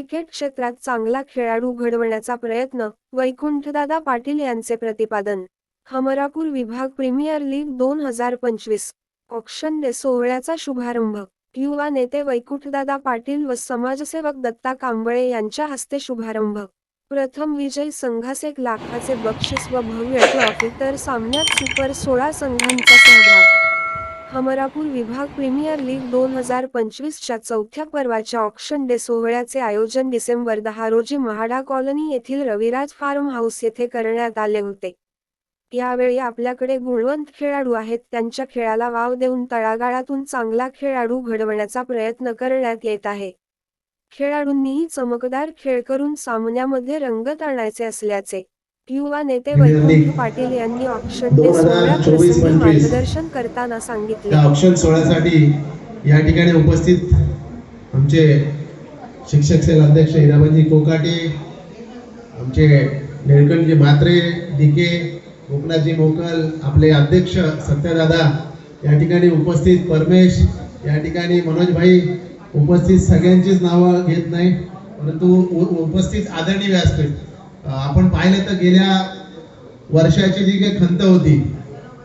Cricket क्षेत्रात चांगला खेळाडू घडवण्याचा प्रयत्न वैकुंठदादा पाटील यांचे प्रतिपादन. हमरापूर विभाग प्रीमियर लीग दोन हजार पंचवीस. ऑक्शन डे सोहळ्याचा शुभारंभ. युवा नेते वैकुंठदादा पाटील व समाजसेवक दत्ता कांबळे यांच्या हस्ते शुभारंभ. प्रथम विजयी संघास एक लाखाचे बक्षीस व भव्य ट्रॉफी तर सामन्यात सुपर सोळा संघांचा सहभाग. हमरापूर विभाग प्रीमियर लीग दोन हजार पंचवीसच्या चौथ्या पर्वाच्या ऑक्शन डे सोहळ्याचे आयोजन डिसेंबर दहा रोजी महाडा कॉलनी येथील रविराज फार्म हाऊस येथे करण्यात आले होते. यावेळी आपल्याकडे गुणवंत खेळाडू आहेत त्यांच्या खेळाला वाव देऊन तळागाळातून चांगला खेळाडू घडवण्याचा प्रयत्न करण्यात येत आहे. खेळाडूंनीही चमकदार खेळ करून सामन्यामध्ये रंगत आणायचे असल्याचे युवा नेते वैकुंठ पाटील यांनी ऑक्शन डे सोहळ्याप्रसंगी मार्गदर्शन करताना सांगितले. त्या ऑप्शन सोहळ्यासाठी या ठिकाणी उपस्थित आमचे शिक्षक सेल अध्यक्ष हिराबाजी कोकाटे आमचे निळकंठजी म्हात्रे डीके गोपनाथजी मोकल आपले अध्यक्ष सत्यदादा या ठिकाणी उपस्थित परमेश या ठिकाणी मनोजभाई उपस्थित सगळ्यांचीच नावं घेत नाही परंतु उपस्थित आदरणीय व्यासपीठ आपण पाहिलं तर गेल्या वर्षाची जी काही खंत होती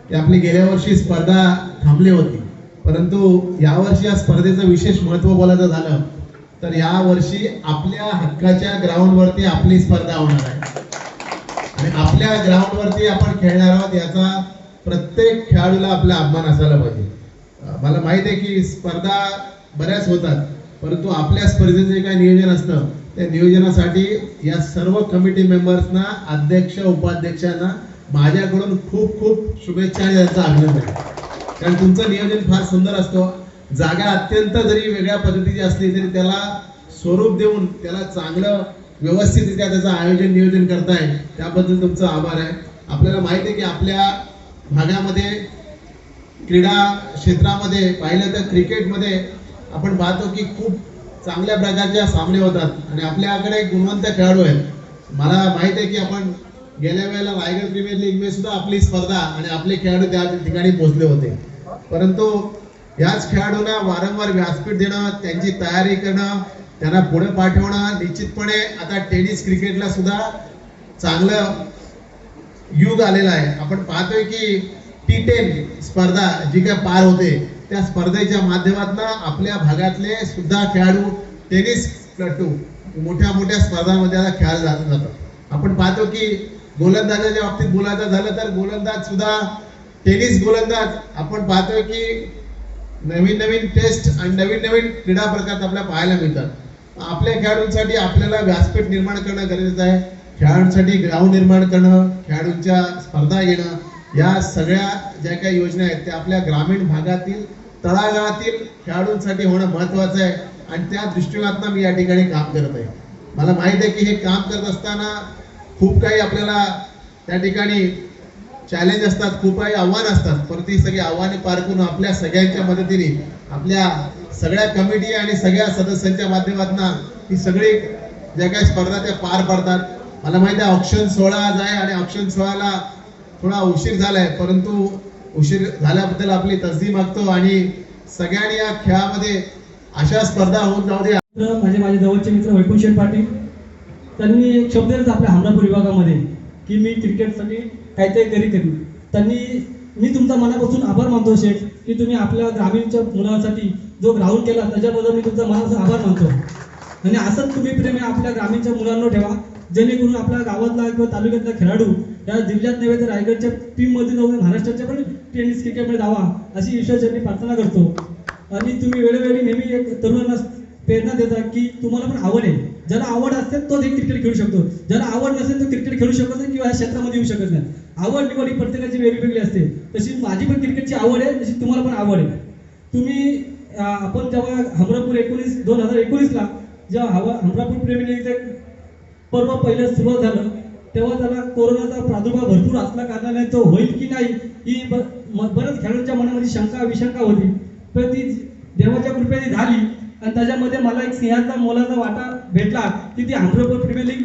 ती आपली गेल्या वर्षी स्पर्धा थांबली होती. परंतु यावर्षी या स्पर्धेचं विशेष महत्त्व बोलायचं झालं तर या वर्षी आपल्या हक्काच्या ग्राउंडवरती आपली स्पर्धा होणार आहे. आणि आपल्या ग्राउंडवरती आपण खेळणार आहोत याचा प्रत्येक खेळाडूला आपला अभिमान असायला पाहिजे. मला माहीत आहे की स्पर्धा बऱ्याच होतात परंतु आपल्या स्पर्धेचं जे काही नियोजन असतं त्या नियोजनासाठी या सर्व कमिटी मेंबर्सना अध्यक्ष उपाध्यक्षांना माझ्याकडून खूप खूप शुभेच्छा आणि त्यांचं अभिनंदन. कारण तुमचं नियोजन फार सुंदर असतो. जागा अत्यंत जरी वेगळ्या पद्धतीची असली तरी त्याला स्वरूप देऊन त्याला चांगलं व्यवस्थितरित्या त्याचं आयोजन नियोजन करताय त्याबद्दल तुमचा आभार आहे. आपल्याला माहिती आहे की आपल्या भागामध्ये क्रीडा क्षेत्रामध्ये पाहिलं तर क्रिकेटमध्ये आपण पाहतो की खूप चांगल्या प्रकारच्या सामने होतात आणि आपल्याकडे गुणवंत खेळाडू आहेत मला माहीत आहे की आपण गेल्या वेळेला रायगड प्रीमियर लीगमध्ये सुद्धा आपली स्पर्धा आणि आपले खेळाडू त्या ठिकाणी पोहोचले होते. परंतु याच खेळाडूंना वारंवार व्यासपीठ देणं त्यांची तयारी करणं त्यांना पुढे पाठवणं निश्चितपणे आता टेनिस क्रिकेटला सुद्धा चांगलं युग आलेला आहे. आपण पाहतोय की टी टेन स्पर्धा जी काय पार होते त्या स्पर्धेच्या माध्यमातून आपल्या भागातले सुद्धा खेळाडू टेनिस प्लटू मोठ्या मोठ्या स्पर्धांमध्ये आता खेळायला जात जातात. आपण पाहतो की गोलंदाजाच्या बाबतीत बोलायचं झालं तर गोलंदाज सुद्धा टेनिस गोलंदाज आपण पाहतोय की नवीन नवीन टेस्ट आणि नवीन नवीन क्रीडा प्रकार आपल्याला पाहायला मिळतात. आपल्या खेळाडूंसाठी आपल्याला व्यासपीठ निर्माण करणं गरजेचं आहे. खेळाडूंसाठी ग्राउंड निर्माण करणं खेळाडूंच्या स्पर्धा घेणं या सगळ्या ज्या काही योजना आहेत त्या आपल्या ग्रामीण भागातील तळागाळातील खेळाडूंसाठी होणं महत्वाचं आहे आणि त्या दृष्टिकोनातून मी या ठिकाणी काम करत आहे. मला माहीत आहे की हे काम करत असताना खूप काही आपल्याला त्या ठिकाणी चॅलेंज असतात खूप काही आव्हान असतात. परत ही सगळी आव्हाने पार करून आपल्या सगळ्यांच्या मदतीने आपल्या सगळ्या कमिटी आणि सगळ्या सदस्यांच्या माध्यमातून ही सगळी ज्या काही स्पर्धा त्या पार पडतात. मला माहिती आहे ऑप्शन सोहळा आज आहे आणि ऑप्शन सोहळ्याला थोडा उशीर झालाय परंतु उशीर झाल्याबद्दल आपली तसदी मागतो आणि सगळ्यांनी या खेळामध्ये अशा स्पर्धा होऊन जाऊ दे म्हणजे माझे माझे जवळचे मित्र वैकुंठ शेठ पाटील त्यांनी एक शब्द दिला आपल्या हमरापूर विभागामध्ये की मी क्रिकेटसाठी काहीतरी करी करू त्यांनी मी तुमचा मनापासून आभार मानतो शेठ की तुम्ही आपल्या ग्रामीणच्या मुलांसाठी जो ग्राउंड केला त्याच्याबद्दल मी तुमचा मनापासून आभार मानतो. आणि असंच तुम्ही प्रेम आपल्या ग्रामीणच्या मुलांना ठेवा. जेणेकरून आपल्या गावातला किंवा तालुक्यातला खेळाडू या जिल्ह्यात नव्हे तर रायगडच्या टीममध्ये जाऊन महाराष्ट्राच्या पण टेनिस क्रिकेटमध्ये जावा अशी ईश्वरच्या प्रार्थना करतो. आणि तुम्ही वेळोवेळी नेहमी एक तरुणांना प्रेरणा देता की तुम्हाला पण आवड आहे. ज्याला आवड असते तोच एक क्रिकेट खेळू शकतो. ज्याला आवड नसेल तो क्रिकेट खेळू शकत नाही किंवा या क्षेत्रामध्ये येऊ शकत नाही. आवड निवड ही प्रत्येकाची वेगवेगळी असते. तशी माझी पण क्रिकेटची आवड आहे तशी तुम्हाला पण आवड आहे. तुम्ही आपण जेव्हा हमरापूर एकोणीस दोन हजार एकोणीसला जेव्हा हवा हमरापूर प्रेमी पर्व पहिलं सुरुवात झालं तेव्हा त्याला कोरोनाचा प्रादुर्भाव भरपूर असल्या कारणाने तो होईल की नाही ही ब- म- बऱ्याच खेळाडूंच्या मनामध्ये शंका विशंका होती. पण ती देवाच्या कृपेने झाली आणि त्याच्यामध्ये मला एक सिंहाचा मोलाचा वाटा भेटला की ती हमरापूर प्रीमियर लीग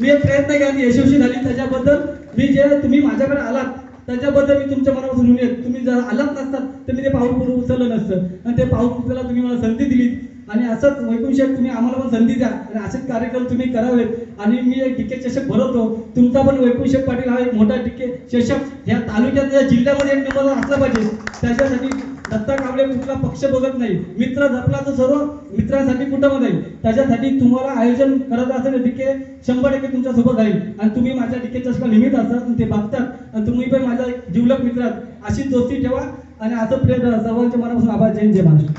मी एक प्रयत्न केला ती यशस्वी झाली. त्याच्याबद्दल मी जे तुम्ही माझ्याकडे आलात त्याच्याबद्दल मी तुमच्या मनापासून तुम्ही जर आलात नसतात तर मी ते पाऊल पुढे उचललं नसतं. आणि ते पाऊल उचलायला तुम्ही मला संधी दिली आणि असंच वैकुंठ शेठ तुम्ही आम्हाला पण संधी द्या. आणि असेच कार्यक्रम तुम्ही करावेत. आणि मी एक डिके चषक भरवतो. तुमचा पण वैकुंठ शेठ पाटील हा एक मोठा डिके चषक या तालुक्यात या जिल्ह्यामध्ये एक नंबर असला पाहिजे. त्याच्यासाठी दत्ता कांबळे कुठला पक्ष बघत नाही. मित्र जपला तर सर्व मित्रांसाठी कुटुंब जाईल त्याच्यासाठी तुम्हाला आयोजन करत असेल टिके शंभर टक्के तुमच्यासोबत राहील. आणि तुम्ही माझ्या डिके चषका निमित्त असतात ते बघतात. आणि तुम्ही पण माझ्या जिवलक मित्रात अशी अशीच दोस्ती ठेवा. आणि असं प्रेम सर्वांच्या मनापासून आभार. जय जय महाराष्ट्र.